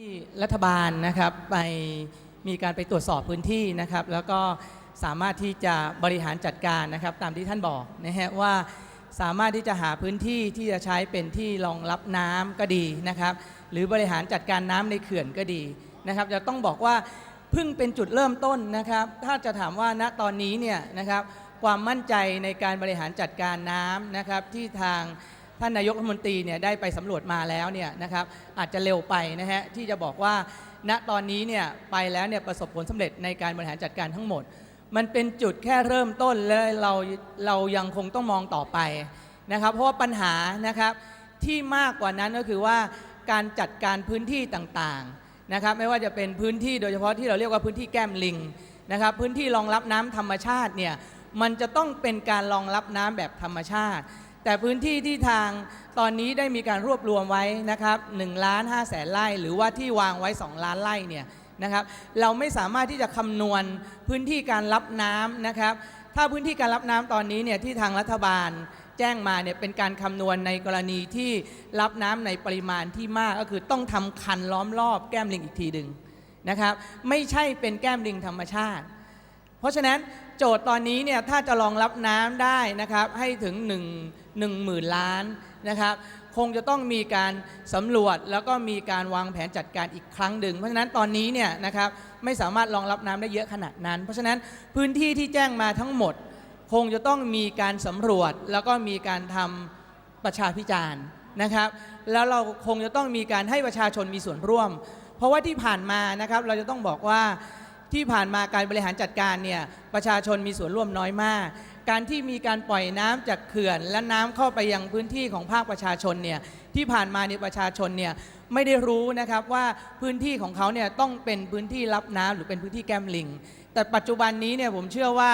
ที่รัฐบาลนะครับไปมีการไปตรวจสอบพื้นที่นะครับ แล้วก็สามารถที่จะบริหารจัดการนะครับ ตามที่ท่านบอกนะฮะว่าสามารถที่จะหาพื้นที่ที่จะใช้เป็นที่รองรับน้ำก็ดีนะครับ หรือบริหารจัดการน้ำในเขื่อนก็ดีนะครับ จะต้องบอกว่าเพิ่งเป็นจุดเริ่มต้นนะครับ ถ้าจะถามว่าณตอนนี้เนี่ยนะครับความมั่นใจในการบริหารจัดการน้ำนะครับที่ทาง ท่านนายกรัฐมนตรีเนี่ยได้ไปสำรวจมาแล้วเนี่ยนะครับอาจจะเร็วไปนะฮะที่จะบอกว่าณตอนนี้เนี่ยไปแล้วเนี่ยประสบผลสำเร็จในการบริหารจัดการทั้งหมด มันเป็นจุดแค่เริ่มต้นและเราเรายังคงต้องมองต่อไปนะครับเพราะว่าปัญหานะครับที่มากกว่านั้นก็คือว่าการจัดการพื้นที่ต่างๆนะครับไม่ว่าจะเป็นพื้นที่โดยเฉพาะที่เราเรียกว่าพื้นที่แก้มลิงนะครับพื้นที่รองรับน้ำธรรมชาติเนี่ยมันจะต้องเป็นการรองรับน้ำแบบธรรมชาติ แต่พื้นที่ที่ทางตอนนี้ได้มีการรวบรวมไว้นะครับ1ล้าน5แสนไร่หรือว่าที่วางไว้ 2 ล้านไร่เนี่ยนะครับเราไม่สามารถที่จะคำนวณพื้นที่การรับน้ำนะครับถ้าพื้นที่การรับน้ำตอนนี้เนี่ยที่ทางรัฐบาลแจ้งมาเนี่ยเป็นการคำนวณในกรณีที่รับน้ำในปริมาณที่มากก็คือต้องทำคันล้อมรอบแก้มลิงอีกทีหนึ่งนะครับไม่ใช่เป็นแก้มลิงธรรมชาติ เพราะฉะนั้น โจทย์ตอนนี้เนี่ยถ้าจะรองรับน้ำได้นะครับให้ถึง1 1หมื่นล้านนะครับคงจะต้องมีการสำรวจแล้วก็มีการวางแผนจัดการอีกครั้งหนึ่งเพราะฉะนั้นตอนนี้เนี่ยนะครับไม่สามารถรองรับน้ำได้เยอะขนาดนั้น เพราะฉะนั้นพื้นที่ที่แจ้งมาทั้งหมด คงจะต้องมีการสำรวจ แล้วก็มีการทำประชาพิจารณ์นะครับ แล้วเราคงจะต้องมีการให้ประชาชนมีส่วนร่วม เพราะว่าที่ผ่านมานะครับเราจะต้องบอกว่า ที่ผ่านมาการบริหารจัดการเนี่ยประชาชนมีส่วนร่วมน้อยมาก การที่มีการปล่อยน้ำจากเขื่อน และน้ำเข้าไปยังพื้นที่ของภาคประชาชนเนี่ยที่ผ่านมาเนี่ยประชาชนเนี่ยไม่ได้รู้นะครับว่าพื้นที่ของเขาเนี่ยต้องเป็นพื้นที่รับน้ำหรือเป็นพื้นที่แก้มลิง แต่ปัจจุบันนี้เนี่ยผมเชื่อว่า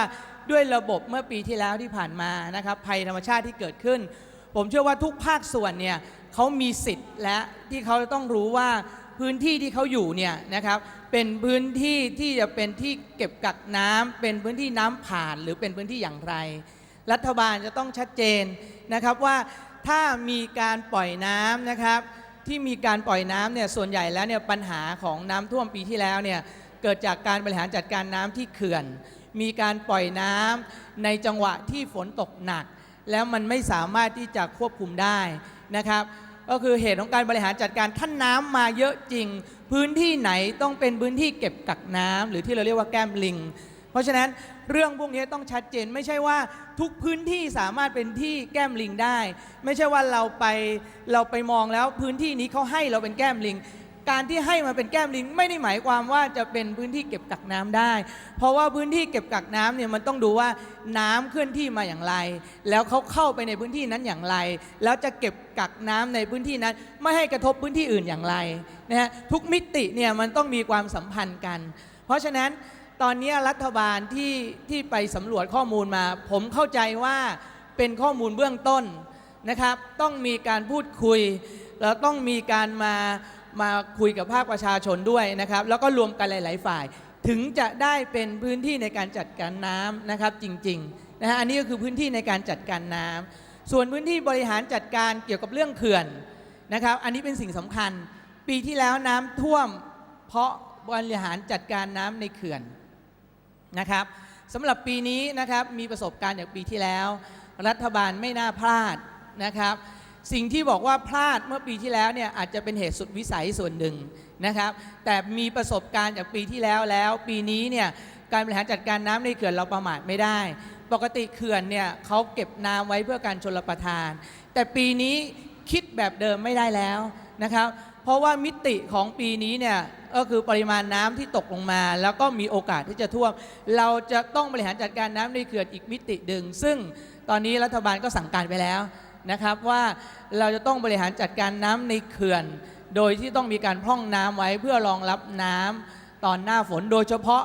ด้วยระบบเมื่อปีที่แล้วที่ผ่านมานะครับภัยธรรมชาติที่เกิดขึ้น ผมเชื่อว่าทุกภาคส่วนเนี่ยเขามีสิทธิ์และที่เขาต้องรู้ว่า พื้นที่ที่เขาอยู่เนี่ยนะครับเป็นพื้นที่ที่จะเป็นที่เก็บกักน้ำเป็นพื้นที่น้ำผ่านหรือเป็นพื้นที่อย่างไร รัฐบาลจะต้องชัดเจนนะครับว่าถ้ามีการปล่อยน้ำนะครับที่มีการปล่อยน้ำเนี่ยส่วนใหญ่แล้วเนี่ยปัญหาของน้ำท่วมปีที่แล้วเนี่ยเกิดจากการบริหารจัดการน้ำที่เขื่อน มีการปล่อยน้ำในจังหวะที่ฝนตกหนัก แล้วมันไม่สามารถที่จะควบคุมได้นะครับ ก็คือเหตุของการบริหารจัดการท่านน้ำมาเยอะจริง พื้นที่ไหนต้องเป็นพื้นที่เก็บกักน้ำหรือที่เราเรียกว่าแก้มลิง เพราะฉะนั้นเรื่องพวกนี้ต้องชัดเจนไม่ใช่ว่าทุกพื้นที่สามารถเป็นที่แก้มลิงได้ ไม่ใช่ว่าเราไปเราไปมองแล้วพื้นที่นี้เขาให้เราเป็นแก้มลิง การที่ให้มาเป็นแก้มลิงไม่ได้หมายความว่าจะเป็นพื้นที่เก็บกักน้ำได้ เพราะว่าพื้นที่เก็บกักน้ำเนี่ยมันต้องดูว่าน้ำเคลื่อนที่มาอย่างไร แล้วเขาเข้าไปในพื้นที่นั้นอย่างไร แล้วจะเก็บกักน้ำในพื้นที่นั้น ไม่ให้กระทบพื้นที่อื่นอย่างไรนะฮะทุกมิติเนี่ยมันต้องมีความสัมพันธ์กัน เพราะฉะนั้นตอนนี้รัฐบาลที่ที่ไปสำรวจข้อมูลมา ผมเข้าใจว่าเป็นข้อมูลเบื้องต้นนะครับ ต้องมีการพูดคุย แล้วต้องมีการมา มาคุยกับภาคประชาชนด้วยนะครับ แล้วก็รวมกันหลาย ๆ ฝ่าย ถึงจะได้เป็นพื้นที่ในการจัดการน้ำนะครับจริงๆนะฮะอันนี้ก็คือพื้นที่ในการจัดการน้ำส่วนพื้นที่บริหารจัดการเกี่ยวกับเรื่องเขื่อนนะครับ อันนี้เป็นสิ่งสำคัญ ปีที่แล้วน้ำท่วม เพราะบริหารจัดการน้ำในเขื่อนนะครับสำหรับปีนี้นะครับมีประสบการณ์จากปีที่แล้ว รัฐบาลไม่น่าพลาดนะครับ สิ่งที่บอกว่าพลาดเมื่อปีที่แล้วเนี่ยอาจจะเป็นเหตุสุดวิสัยส่วนหนึ่งนะครับ แต่มีประสบการณ์จากปีที่แล้วแล้ว ปีนี้เนี่ยการบริหารจัดการน้ำในเขื่อนเราประมาทไม่ได้ ปกติเขื่อนเนี่ยเขาเก็บน้ำไว้เพื่อการชลประทาน แต่ปีนี้คิดแบบเดิมไม่ได้แล้วนะครับ เพราะว่ามิติของปีนี้เนี่ยก็คือปริมาณน้ำที่ตกลงมา แล้วก็มีโอกาสที่จะท่วม เราจะต้องบริหารจัดการน้ำในเขื่อนอีกมิติหนึ่งซึ่งตอนนี้รัฐบาลก็สั่งการไปแล้ว นะครับว่าเราจะต้องบริหารจัดการน้ำในเขื่อน โดยที่ต้องมีการพร่องน้ำไว้เพื่อรองรับน้ำตอนหน้าฝนโดยเฉพาะ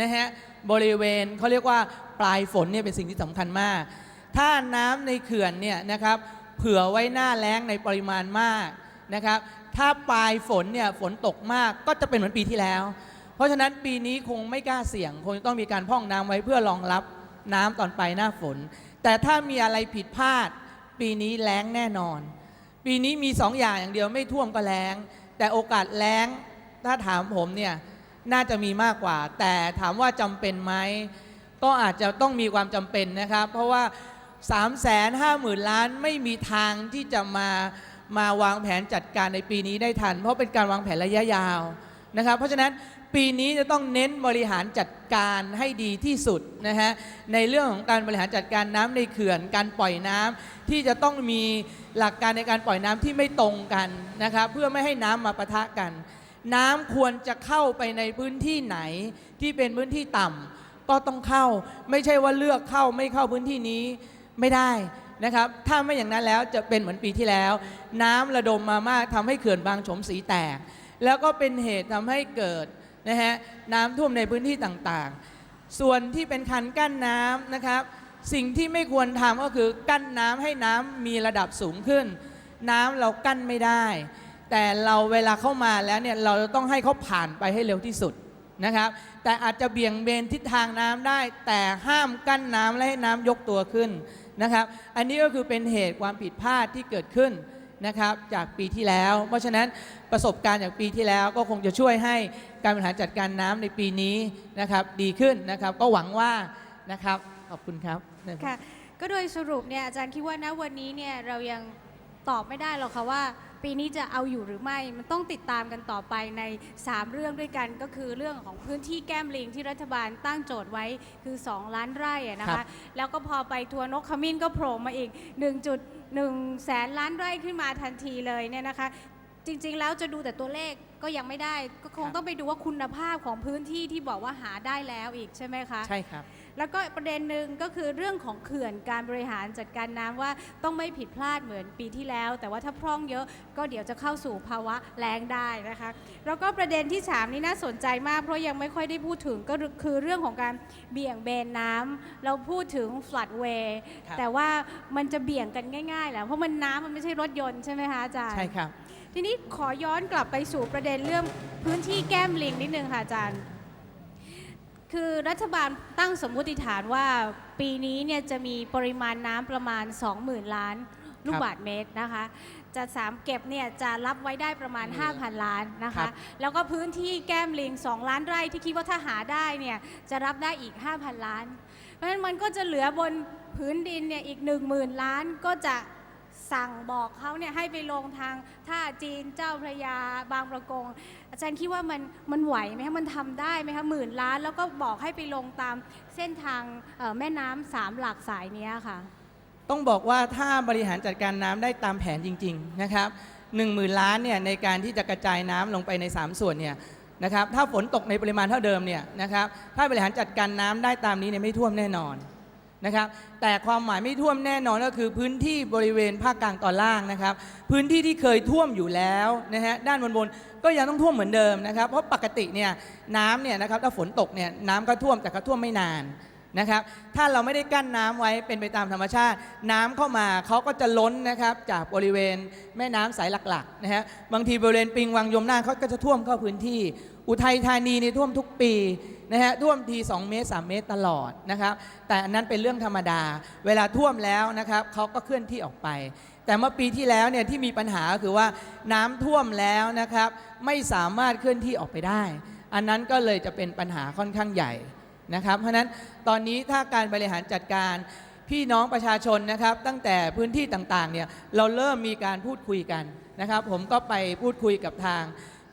นะฮะบริเวณเขาเรียกว่าปลายฝนเนี่ยเป็นสิ่งที่สำคัญมาก ถ้าน้ำในเขื่อนเนี่ยนะครับเผื่อไว้หน้าแล้งในปริมาณมากนะครับถ้าปลายฝนเนี่ยฝนตกมากก็จะเป็นเหมือนปีที่แล้ว เพราะฉะนั้นปีนี้คงไม่กล้าเสี่ยง คงต้องมีการพร่องน้ำไว้เพื่อรองรับน้ำตอนปลายหน้าฝน แต่ถ้ามีอะไรผิดพลาด ปีนี้แล้งแน่นอน ปีนี้มีสองอย่างอย่างเดียวไม่ท่วมก็แล้ง แต่โอกาสแล้งถ้าถามผมเนี่ยน่าจะมีมากกว่า แต่ถามว่าจำเป็นไหมก็อาจจะต้องมีความจำเป็นนะครับ เพราะว่า 3 5 0 0 0 0 ล้านไม่มีทางที่จะมามาวางแผนจัดการในปีนี้ได้ทัน เพราะเป็นการวางแผนระยะยาวนะครับ เพราะฉะนั้น ปีนี้จะต้องเน้นบริหารจัดการให้ดีที่สุดนะฮะในเรื่องของการบริหารจัดการน้ำในเขื่อน การปล่อยน้ำที่จะต้องมีหลักการในการปล่อยน้ำที่ไม่ตรงกันนะครับเพื่อไม่ให้น้ำมาปะทะกัน น้ำควรจะเข้าไปในพื้นที่ไหนที่เป็นพื้นที่ต่ำก็ต้องเข้าไม่ใช่ว่าเลือกเข้าไม่เข้าพื้นที่นี้ไม่ได้นะครับถ้าไม่อย่างนั้นแล้วจะเป็นเหมือนปีที่แล้ว น้ำระดมมามากทำให้เขื่อนบางฉมสีแตก แล้วก็เป็นเหตุทำให้เกิด นะฮะน้ำท่วมในพื้นที่ต่างๆ ส่วนที่เป็นคันกั้นน้ำนะครับสิ่งที่ไม่ควรทำก็คือกั้นน้ำให้น้ำมีระดับสูงขึ้น น้ำเรากั้นไม่ได้ แต่เราเวลาเข้ามาแล้วเนี่ยเราจะต้องให้เขาผ่านไปให้เร็วที่สุดนะครับ แต่อาจจะเบี่ยงเบนทิศทางน้ำได้ แต่ห้ามกั้นน้ำและให้น้ำยกตัวขึ้นนะครับ อันนี้ก็คือเป็นเหตุความผิดพลาดที่เกิดขึ้นนะครับจากปีที่แล้ว เพราะฉะนั้นประสบการณ์จากปีที่แล้วก็คงจะช่วยให้ การบริหารจัดการน้ำในปีนี้นะครับดีขึ้นนะครับก็หวังว่านะครับขอบคุณครับค่ะก็โดยสรุปเนี่ยอาจารย์คิดว่านะวันนี้เนี่ยเรายังตอบไม่ได้หรอกค่ะว่าปีนี้จะเอาอยู่หรือไม่ มันต้องติดตามกันต่อไปใน 3 เรื่องด้วยกันก็คือเรื่องของพื้นที่แก้มลิงที่รัฐบาลตั้งโจทย์ไว้คือ 2 ล้านไร่อะนะครัคะบแล้วก็พอไปทัวร์นกขมิ้นก็โผล่มาอีก 1.1 แสนล้านไร่ขึ้นมาทันทีเลยเนี่ยนะคะ จริง ๆ แล้วจะดูแต่ตัวเลขก็ยังไม่ได้ ก็คงต้องไปดูว่าคุณภาพของพื้นที่ที่บอกว่าหาได้แล้วอีกใช่ไหมคะ ใช่ครับ แล้วก็ประเด็นหนึ่งก็คือเรื่องของเขื่อนการบริหารจัดการน้ำว่าต้องไม่ผิดพลาดเหมือนปีที่แล้ว แต่ว่าถ้าพร่องเยอะก็เดี๋ยวจะเข้าสู่ภาวะแล้งได้นะคะ แล้วก็ประเด็นที่3นี่น่าสนใจมากเพราะยังไม่ค่อยได้พูดถึงก็คือเรื่องของการเบี่ยงเบนน้ำเราพูดถึง flood way ครับ แต่ว่ามันจะเบี่ยงกันง่ายๆแหละเพราะมันน้ำมันไม่ใช่รถยนต์ใช่ไหมคะอาจารย์ ใช่ครับ ทีนี้ขอย้อนกลับไปสู่ประเด็นเรื่องพื้นที่แก้มลิงนิดนึงค่ะอาจารย์ คือรัฐบาลตั้งสมมุติฐานว่าปีนี้เนี่ยจะมีปริมาณน้ำประมาณ 20,000 ล้านลูกบาศก์เมตรนะคะ จะสามเก็บเนี่ยจะรับไว้ได้ประมาณ 5,000 ล้านนะครัคะ บ แล้วก็พื้นที่แก้มลิง 2 ล้านไร่ที่คิดว่าถ้าหาได้เนี่ยจะรับได้อีก 5,000 ล้าน เพราะฉะนั้นมันก็จะเหลือบนพื้นดินเนี่ยอีก 10,000 ล้านก็จะ สั่งบอกเขาเนี่ยให้ไปลงทางท่าจีนเจ้าพระยาบางประกง อาจารย์คิดว่ามันมันไหวไหมคะมันทำได้ไหมคะหมื่นล้าน แล้วก็บอกให้ไปลงตามเส้นทางแม่น้ำสามหลักสายเนี้ยค่ะ ต้องบอกว่าถ้าบริหารจัดการน้ำได้ตามแผนจริง ๆนะครับ1 0,000ล้านเนี่ยในการที่จะกระจายน้ำลงไปใน 3 ส่วนเนี่ยนะครับถ้าฝนตกในปริมาณเท่าเดิมเนี่ยนะครับถ้าบริหารจัดการน้ำได้ตามนี้เนี่ยไม่ท่วมแน่นอน นะครับแต่ความหมายไม่ท่วมแน่นอนก็คือพื้นที่บริเวณภาคกลางตอนล่างนะครับ พื้นที่ที่เคยท่วมอยู่แล้วนะฮะด้านบนๆก็ยังต้องท่วมเหมือนเดิมนะครับ เพราะปกติเนี่ยน้ำเนี่ยนะครับถ้าฝนตกเนี่ยน้ำก็ท่วมแต่ก็ท่วมไม่นาน นะครับ ถ้าเราไม่ได้กั้นน้ำไว้เป็นไปตามธรรมชาติ น้ำเข้ามาเขาก็จะล้นนะครับ จากบริเวณแม่น้ำสายหลักๆนะฮะบางทีบริเวณปิงวังยมนาเขาก็จะท่วมเข้าพื้นที่ อุทัยธานีนี่ท่วมทุกปีนะฮะท่วมที 2 เมตร 3 เมตรตลอดนะครับ แต่อันนั้นเป็นเรื่องธรรมดา เวลาท่วมแล้วนะครับเขาก็เคลื่อนที่ออกไป แต่เมื่อปีที่แล้วเนี่ยที่มีปัญหาก็คือว่าน้ำท่วมแล้วนะครับ ไม่สามารถเคลื่อนที่ออกไปได้ อันนั้นก็เลยจะเป็นปัญหาค่อนข้างใหญ่ นะครับ เพราะนั้นตอนนี้ถ้าการบริหารจัดการพี่น้องประชาชนนะครับ ตั้งแต่พื้นที่ต่างๆเนี่ยเราเริ่มมีการพูดคุยกันนะครับ ผมก็ไปพูดคุยกับทาง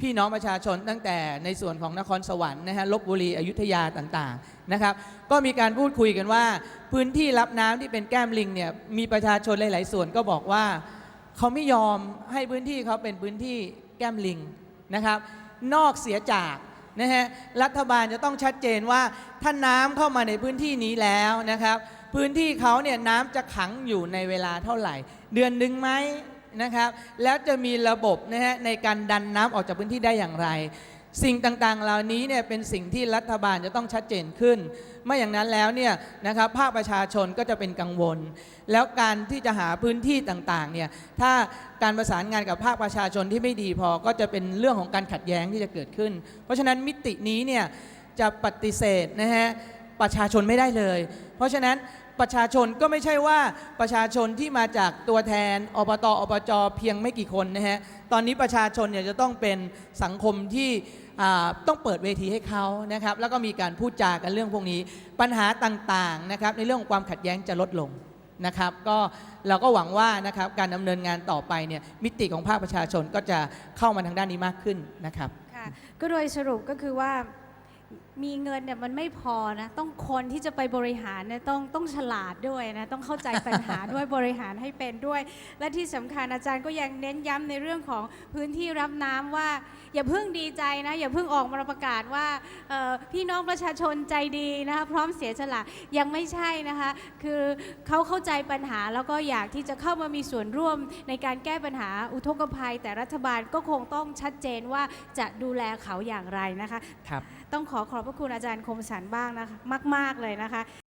พี่น้องประชาชนตั้งแต่ในส่วนของนครสวรรค์นะฮะลบบุรีอยุธยาต่างๆนะครับ ก็มีการพูดคุยกันว่า พื้นที่รับน้ำที่เป็นแก้มลิงเนี่ยมีประชาชนหลาย ๆ ส่วนก็บอกว่าเขาไม่ยอมให้พื้นที่เขาเป็นพื้นที่แก้มลิงนะครับ นอกเสียจาก นะฮะรัฐบาลจะต้องชัดเจนว่าถ้าน้ำเข้ามาในพื้นที่นี้แล้วนะครับพื้นที่เขาเนี่ยน้ำจะขังอยู่ในเวลาเท่าไหร่ เดือนหนึ่งไหมนะครับแล้วจะมีระบบนะฮะในการดันน้ำออกจากพื้นที่ได้อย่างไร สิ่งต่างๆ เหล่านี้เนี่ยเป็นสิ่งที่รัฐบาลจะต้องชัดเจนขึ้น ไม่อย่างนั้นแล้วเนี่ยนะครับภาคประชาชนก็จะเป็นกังวล แล้วการที่จะหาพื้นที่ต่างๆเนี่ยถ้าการประสานงานกับภาคประชาชนที่ไม่ดีพอก็จะเป็นเรื่องของการขัดแย้งที่จะเกิดขึ้น เพราะฉะนั้นมิตินี้เนี่ยจะปฏิเสธนะฮะประชาชนไม่ได้เลย เพราะฉะนั้น ประชาชนก็ไม่ใช่ว่าประชาชนที่มาจากตัวแทนอบตอบจเพียงไม่กี่คนนะฮะตอนนี้ประชาชนเนี่ยจะต้องเป็นสังคมที่ต้องเปิดเวทีให้เขานะครับแล้วก็มีการพูดจากันเรื่องพวกนี้ ปัญหาต่างๆนะครับในเรื่องของความขัดแย้งจะลดลงนะครับก็เราก็หวังว่านะครับการดำเนินงานต่อไปเนี่ยมิติของภาคประชาชนก็จะเข้ามาทางด้านนี้มากขึ้นนะครับค่ะก็โดยสรุปก็คือว่า มีเงินเนี่ยมันไม่พอนะ ต้องคนที่จะไปบริหารเนี่ยต้องต้องฉลาดด้วยนะ ต้องเข้าใจปัญหาด้วยบริหารให้เป็นด้วย และที่สำคัญอาจารย์ก็ยังเน้นย้ำในเรื่องของพื้นที่รับน้ำว่า อย่าเพิ่งดีใจนะ อย่าเพิ่งออกมาประกาศว่าเอ่อพี่น้องประชาชนใจดีนะคะพร้อมเสียสละยังไม่ใช่นะคะ คือเขาเข้าใจปัญหาแล้วก็อยากที่จะเข้ามามีส่วนร่วมในการแก้ปัญหาอุทกภัย แต่รัฐบาลก็คงต้องชัดเจนว่าจะดูแลเขาอย่างไรนะคะครับต้องขอขอบพระคุณอาจารย์คมสันบ้างนะคะมาก ๆเลยนะคะ